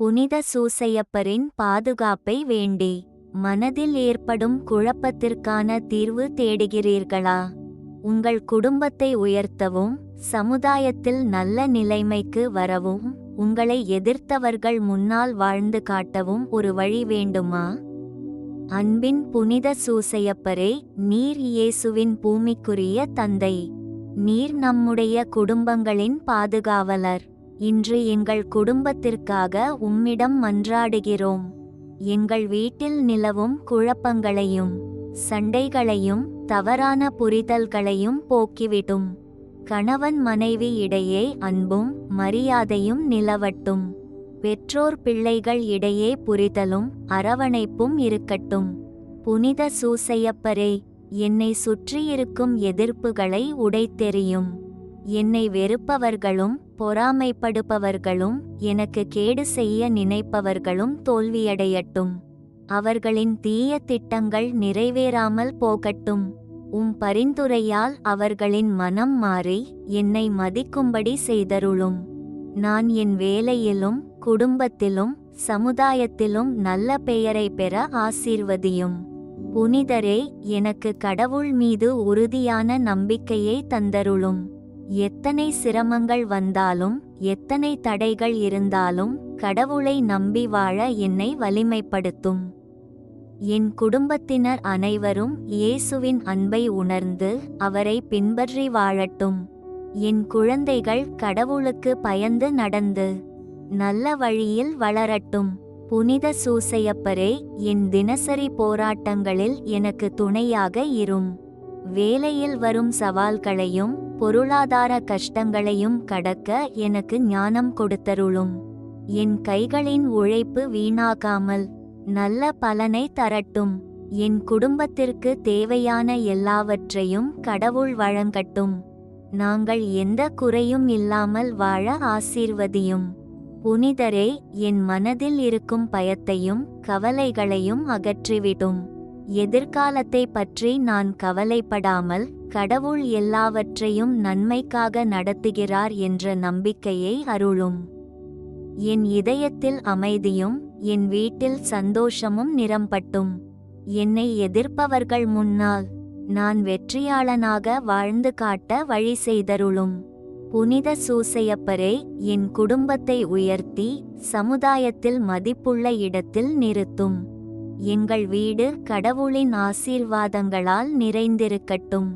புனித சூசையப்பரின் பாதுகாப்பை வேண்டி மனதில் ஏற்படும் குழப்பத்திற்கான தீர்வு தேடுகிறீர்களா? உங்கள் குடும்பத்தை உயர்த்தவும் சமுதாயத்தில் நல்ல நிலைமைக்கு வரவும் உங்களை எதிர்த்தவர்கள் முன்னால் வாழ்ந்து காட்டவும் ஒரு வழி வேண்டுமா? அன்பின் புனித சூசையப்பரே நீர் இயேசுவின் பூமிக்குரிய தந்தை நீர் நம்முடைய குடும்பங்களின் பாதுகாவலர். இன்று எங்கள் குடும்பத்திற்காக உம்மிடம் மன்றாடுகிறோம். எங்கள் வீட்டில் நிலவும் குழப்பங்களையும் சண்டைகளையும் தவறான புரிதல்களையும் போக்கிவிடும். கணவன் மனைவி இடையே அன்பும் மரியாதையும் நிலவட்டும். பெற்றோர் பிள்ளைகள் இடையே புரிதலும் அரவணைப்பும் இருக்கட்டும். புனித சூசையப்பரே என்னை சுற்றியிருக்கும் எதிர்ப்புகளை உடைத்தெறியும். என்னை வெறுப்பவர்களும் பொறாமைப்படுபவர்களும் எனக்கு கேடு செய்ய நினைப்பவர்களும் தோல்வியடையட்டும். அவர்களின் தீய திட்டங்கள் நிறைவேறாமல் போகட்டும். உம் பரிந்துரையால் அவர்களின் மனம் மாறி என்னை மதிக்கும்படி செய்தருளும். நான் என் வேலையிலும் குடும்பத்திலும் சமுதாயத்திலும் நல்ல பெயரை பெற ஆசீர்வதியும். புனிதரே எனக்கு கடவுள் மீது உறுதியான நம்பிக்கையை தந்தருளும். எத்தனை சிரமங்கள் வந்தாலும் எத்தனை தடைகள் இருந்தாலும் கடவுளை நம்பி வாழ என்னை வலிமைப்படுத்தும். என் குடும்பத்தினர் அனைவரும் இயேசுவின் அன்பை உணர்ந்து அவரை பின்பற்றி வாழட்டும். என் குழந்தைகள் கடவுளுக்கு பயந்து நடந்து நல்ல வழியில் வளரட்டும். புனித சூசையப்பரே என் தினசரி போராட்டங்களில் எனக்கு துணையாக இரும். வேலையில் வரும் சவால்களையும் பொருளாதார கஷ்டங்களையும் கடக்க எனக்கு ஞானம் கொடுத்தருளும். என் கைகளின் உழைப்பு வீணாகாமல் நல்ல பலனை தரட்டும். என் குடும்பத்திற்கு தேவையான எல்லாவற்றையும் கடவுள் வழங்கட்டும். நாங்கள் எந்த குறையும் இல்லாமல் வாழ ஆசீர்வதியும். புனிதரே என் மனதில் இருக்கும் பயத்தையும் கவலைகளையும் அகற்றிவிடும். எதிர்காலத்தை பற்றி நான் கவலைப்படாமல் கடவுள் எல்லாவற்றையும் நன்மைக்காக நடத்துகிறார் என்ற நம்பிக்கையை அருளும். என் இதயத்தில் அமைதியும் என் வீட்டில் சந்தோஷமும் நிரம்பட்டும். என்னை எதிர்ப்பவர்கள் முன்னால் நான் வெற்றியாளனாக வாழ்ந்து காட்ட வழி செய்தருளும். புனித சூசையப்பரே என் குடும்பத்தை உயர்த்தி சமுதாயத்தில் மதிப்புள்ள இடத்தில் நிறுத்தும். எங்கள் வீடு கடவுளின் ஆசீர்வாதங்களால் நிறைந்திருக்கட்டும்.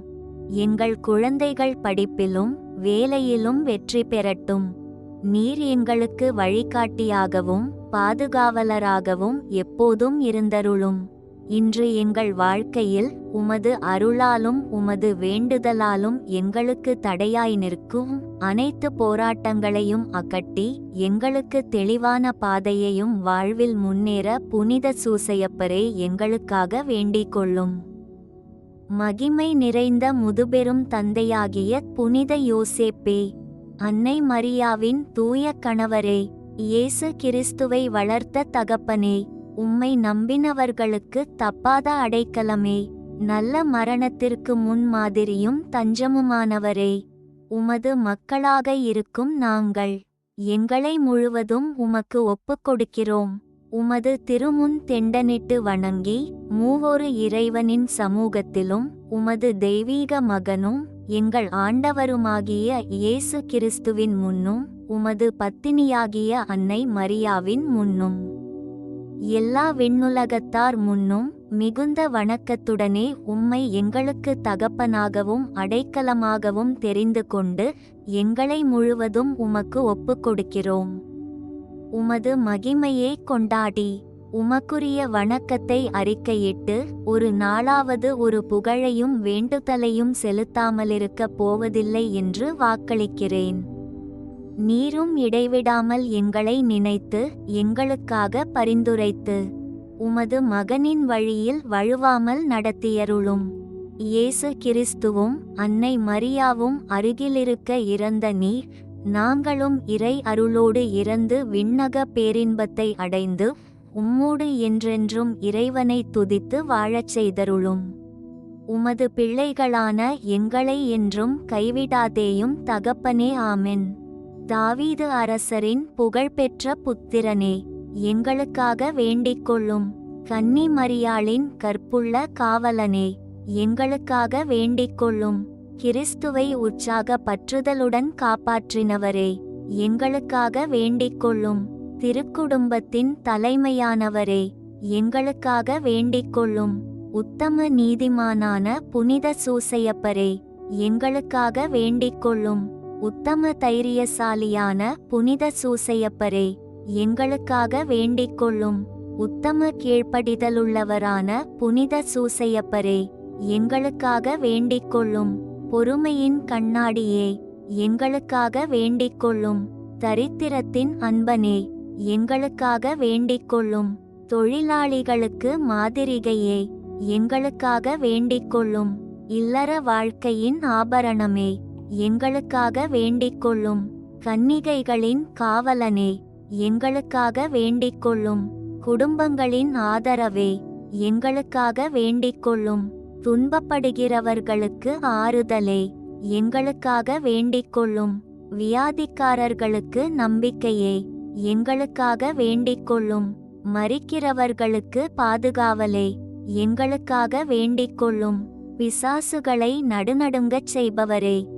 எங்கள் குழந்தைகள் படிப்பிலும் வேலையிலும் வெற்றி பெறட்டும். நீர் எங்களுக்கு வழிகாட்டியாகவும் பாதுகாவலராகவும் எப்போதும் இருந்தருளும். இன்று எங்கள் வாழ்க்கையில் உமது அருளாலும் உமது வேண்டுதலாலும் எங்களுக்கு தடையாய் நிற்கும் அனைத்து போராட்டங்களையும் அகட்டி எங்களுக்கு தெளிவான பாதையையும் வாழ்வில் முன்னேற புனித சூசையப்பரே எங்களுக்காக வேண்டிக் கொள்ளும் மகிமை நிறைந்த முதுபெரும் தந்தையாகிய புனித யோசேப்பே அன்னை மரியாவின் தூய கணவரே இயேசு கிறிஸ்துவை வளர்த்த தகப்பனே உம்மை நம்பினவர்களுக்கு தப்பாத அடைக்கலமே. நல்ல மரணத்திற்கு முன் மாதிரியும் தஞ்சமுமானவரே. உமது மக்களாக இருக்கும் நாங்கள். எங்களை முழுவதும் உமக்கு ஒப்புக் கொடுக்கிறோம். உமது திருமுன் தெண்டனிட்டு வணங்கி மூவொரு இறைவனின் சமூகத்திலும் உமது தெய்வீக மகனும் எங்கள் ஆண்டவருமாகிய இயேசு கிறிஸ்துவின் முன்னும் உமது பத்தினியாகிய அன்னை மரியாவின் முன்னும். எல்லா விண்ணுலகத்தார் முன்னும் மிகுந்த வணக்கத்துடனே உம்மை எங்களுக்கு தகப்பனாகவும் அடைக்கலமாகவும் தெரிந்து கொண்டு எங்களை முழுவதும் உமக்கு ஒப்புக் கொடுக்கிறோம். உமது மகிமையை கொண்டாடி உமக்குரிய வணக்கத்தை அறிக்கையிட்டு ஒரு நாளாவது ஒரு புகழையும் வேண்டுதலையும் செலுத்தாமலிருக்கப் போவதில்லை என்று வாக்களிக்கிறேன். நீரும் இடைவிடாமல் எங்களை நினைத்து எங்களுக்காக பரிந்துரைத்து உமது மகனின் வழியில் வழுவாமல் நடத்தியருளும். இயேசு கிறிஸ்துவும் அன்னை மரியாவும் அருகிலிருக்க இறந்த நீர் நாங்களும் இறை அருளோடு இறந்து விண்ணக பேரின்பத்தை அடைந்து உம்மோடு என்றென்றும் இறைவனை துதித்து வாழச் செய்தருளும். உமது பிள்ளைகளான எங்களை என்றும் கைவிடாதேயும் தகப்பனே ஆமென். தாவீது அரசரின் புகழ்பெற்ற புத்திரனே எங்களுக்காக வேண்டிக்கொள்ளும் கன்னி மரியாளின் கற்புள்ள காவலனே எங்களுக்காக வேண்டிக்கொள்ளும் கிறிஸ்துவை உற்சாக பற்றுதலுடன் காப்பாற்றினவரே எங்களுக்காக வேண்டிக்கொள்ளும் திருக்குடும்பத்தின் தலைமையானவரே எங்களுக்காக வேண்டிக்கொள்ளும் உத்தம நீதிமானான புனித சூசையப்பரே எங்களுக்காக வேண்டிக்கொள்ளும் உத்தம தைரியசாலியான புனித சூசையப்பரே எங்களுக்காக வேண்டிக் கொள்ளும் உத்தம கீழ்ப்படிதலுள்ளவரான புனித சூசையப்பரே எங்களுக்காக வேண்டிக் கொள்ளும் பொறுமையின் கண்ணாடியே எங்களுக்காக வேண்டிக் கொள்ளும் தரித்திரத்தின் அன்பனே எங்களுக்காக வேண்டிக் கொள்ளும் தொழிலாளிகளுக்கு மாதிரிகையே எங்களுக்காக வேண்டிக் கொள்ளும் இல்லற வாழ்க்கையின் ஆபரணமே. எங்களுக்காக வேண்டிக் கொள்ளும் கன்னிகைகளின் காவலனே எங்களுக்காக வேண்டிக் கொள்ளும் குடும்பங்களின் ஆதரவே எங்களுக்காக வேண்டிக் கொள்ளும் துன்பப்படுகிறவர்களுக்கு ஆறுதலே எங்களுக்காக வேண்டிக் கொள்ளும் வியாதிக்காரர்களுக்கு நம்பிக்கையே எங்களுக்காக வேண்டிக் கொள்ளும் மறிக்கிறவர்களுக்கு பாதுகாவலே எங்களுக்காக வேண்டிக் கொள்ளும் பிசாசுகளை நடுநடுங்கச் செய்பவரே.